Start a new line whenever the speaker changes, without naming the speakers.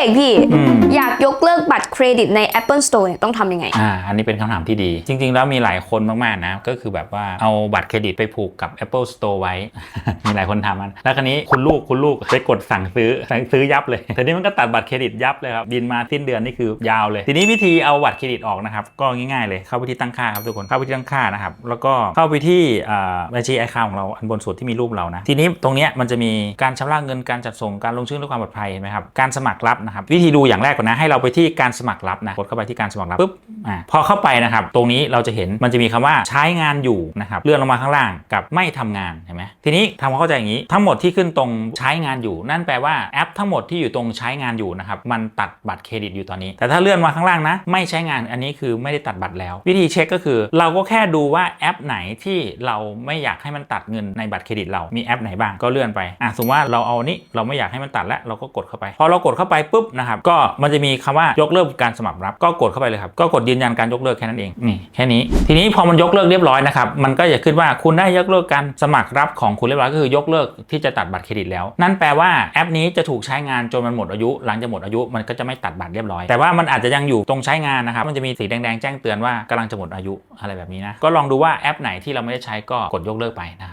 อกพี่
อืม
อยากยกเลิกบัตรเครดิตใน Apple Store เนี่ยต้องทำยังไง
อ่า อันนี้เป็นคำถามที่ดี จริง ๆ แล้วมีหลายคนมาก ๆ นะ ก็คือแบบว่าเอาบัตรเครดิตไปผูกกับ Apple Store ไว้ มีหลายคนทำมัน แล้วคราวนี้คุณลูกคุณลูกไปกดสั่งซื้อสั่งซื้อยับเลย แต่นี่มันก็ตัดบัตรเครดิตยับเลยครับ บินมาสิ้นเดือนนี่คือยาวเลย ทีนี้วิธีเอาบัตรเครดิตออกนะครับ ก็ง่าย ๆ เลย เข้าไปที่ตั้งค่าครับทุกคน เข้าไปที่ตั้งค่านะครับ แล้วก็เข้าไปที่อ่าบัญชีไอคาของเราอันบนสุดที่มีรูปเรานะ ทีนี้ตรงเนี้ยมันจะมีการชำระเงิน การจัดส่ง การลงชื่อด้วยความปลอดภัยเห็นไหมครับ การสมัครรับนะครับวิธีดูอย่างแรกก่อนนะให้เราไปที่การสมัครรับนะกดเข้าไปที่การสมัครรับปุ๊บ อ่าพอเข้าไปนะครับ ตรงนี้เราจะเห็นมันจะมีคำว่าใช้งานอยู่นะครับ เลื่อนลงมาข้างล่างกับไม่ทำงานเห็นไหมทีนี้ทำความเข้าใจอย่างนี้ ทั้งหมดที่ขึ้นตรงใช้งานอยู่ นั่นแปลว่าแอปทั้งหมดที่อยู่ตรงใช้งานอยู่นะครับ มันตัดบัตรเครดิตอยู่ตอนนี้ แต่ถ้าเลื่อนมาข้างล่างนะ ไม่ใช้งาน อันนี้คือไม่ได้ตัดบัตรแล้ว วิธีเช็คก็คือ เราก็แค่ดูว่าแอปไหนที่เราไม่อยากให้มันตัดเงินในบัตรเครดิตเรา มีแอปไหนบ้าง ก็เลื่อนไป อะ สมมติว่าเราเอานี้เราไม่อยากให้มันตัดแล้ว เราก็กดเข้าไป พอเรากดเข้าไปปุ๊บนะครับ ก็มันจะมีคำว่ายกเลิกการสมัครรับ ก็กดเข้าไปเลยครับ ก็กดยืนยันการยกเลิกแค่นั้นเองนี่แค่นี้ ทีนี้พอมันยกเลิกเรียบร้อยนะครับมันก็จะขึ้นว่าคุณได้ยกเลิกการสมัครรับของคุณเรียบร้อยก็คือยกเลิกที่จะตัดบัตรเครดิตแล้ว นั่นแปลว่าแอปนี้จะถูกใช้งานจนมันหมดอายุ หลังจากหมดอายุมันก็จะไม่ตัดบัตรเรียบร้อย แต่ว่ามันอาจจะยังอยู่ตรงใช้งานนะครับมันจะมีสีแดงๆแจ้งเตือนว่ากำลังจะหมดอายุอะไรแบบนี้นะก็ลองดูว่าแอปไหนที่เราไม่ได้ใช้ก็กดยกเลิกไปนะ